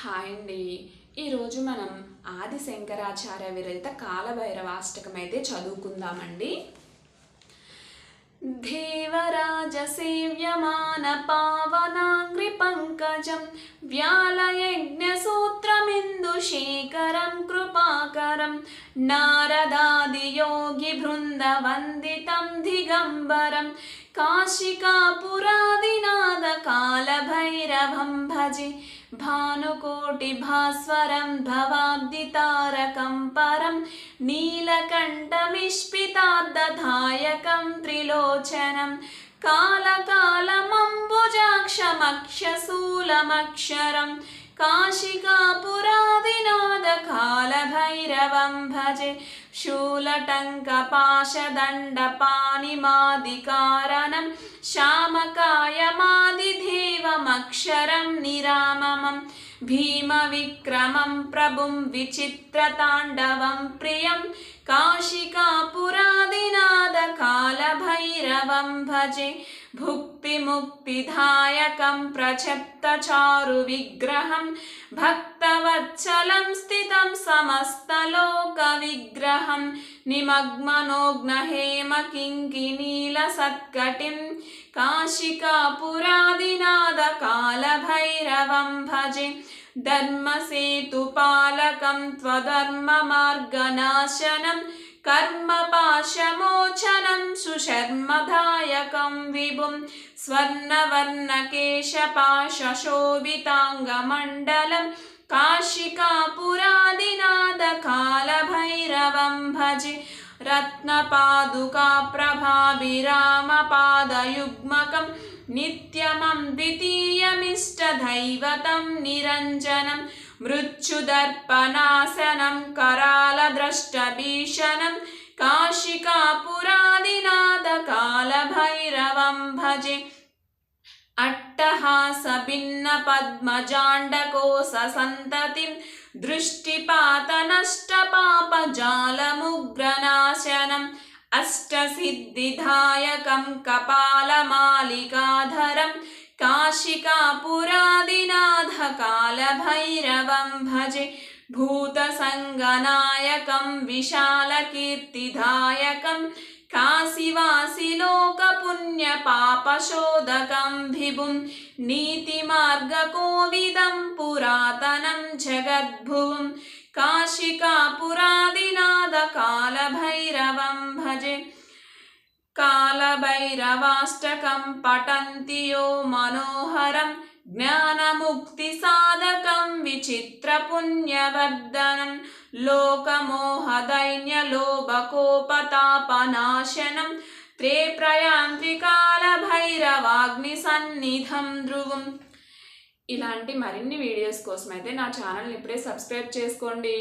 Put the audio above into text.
Hi అండి ఈరోజు మనం ఆది శంకరాచార్య విరహిత కాలభైరవాష్టకం అయితే చదువుకుందామండి. దేవరాజ సేవ్యమాన పావనాగ్రి పంకజం వ్యాలయజ్ఞ సూత్రమిందు శేఖరం కృపాకరం నారదాది యోగి బృంద వందితం దిగంబరం కాశికాపురాదినాద కాలభైరవం భజే భానుకోటి భాస్వరం భవాబ్దితారకం పరం నీలకంఠమిష్పితార్దధాయకం త్రిలోచనం కాలకాలమంబుజాక్షమక్షశూలమక్షరం కాశికాపురాదిన भैरवं भजे शूलटङ्कपाशदण्डपाणिमादिकारणं श्यामकायमादिदेवमक्षरं निराममं भीमविक्रमं प्रभुं विचित्रताण्डवं प्रियं काशिकापुरादिनादकालभैरवं भजे भुक् भुक्तिमुक्तिदायकं प्रचप्तचारुविग्रहं भक्तवत्सलं स्थितं समस्तलोकविग्रहं निमग्मनोग्नहेम किङ्किनीलसत्कटिं काशिकापुरादिनादकालभैरवं भजे धर्मसेतुपालकं त्वधर्ममार्गनाशनं कर्मपाशमोचनं सुशर्मदायकं विभुं स्वर्णवर्णकेशपाशशोभिताङ्गमण्डलं काशिकापुरादिनादकालभैरवं भजे रत्नपादुकाप्रभाभिरामपादयुग्मकं नित्यमं द्वितीयमिष्टदैवतं निरञ्जनं मृत्युदर्पणासनं करालद्रष्टभीषणं काशिकापुरादिनादकालभैरवं भजे अट्टहासभिन्नपद्मजाण्डकोससन्ततिं दृष्टिपातनष्टपापजालमुग्रनाशनम् अष्टसिद्धिदायकं कपालमालिकाधरं काशिकापुरादिनाथकालभैरवं भजे भूतसङ्गनायकं विशालकीर्तिदायकं काशिवासिलोकपुण्यपापशोधकं विभुं नीतिमार्गकोविदं पुरातनं जगद्भुवं काशिकापुरादिनादकालभैरवं भजे कालभैरवाष्टकं पठन्ति यो मनोहरं ज्ञानमुक्तिसाधकं विचित्रपुण्यवर्धनं लोकमोहदैन्यलोभकोपतापनाशनं త్రేప్రయాంత్రికాలభైరవాగ్నిసన్నిధం ధ్రువం ఇలాంటి మరిన్ని వీడియోస్ కోసం అయితే నా ఛానల్ని ఇప్పుడే సబ్స్క్రైబ్ చేసుకోండి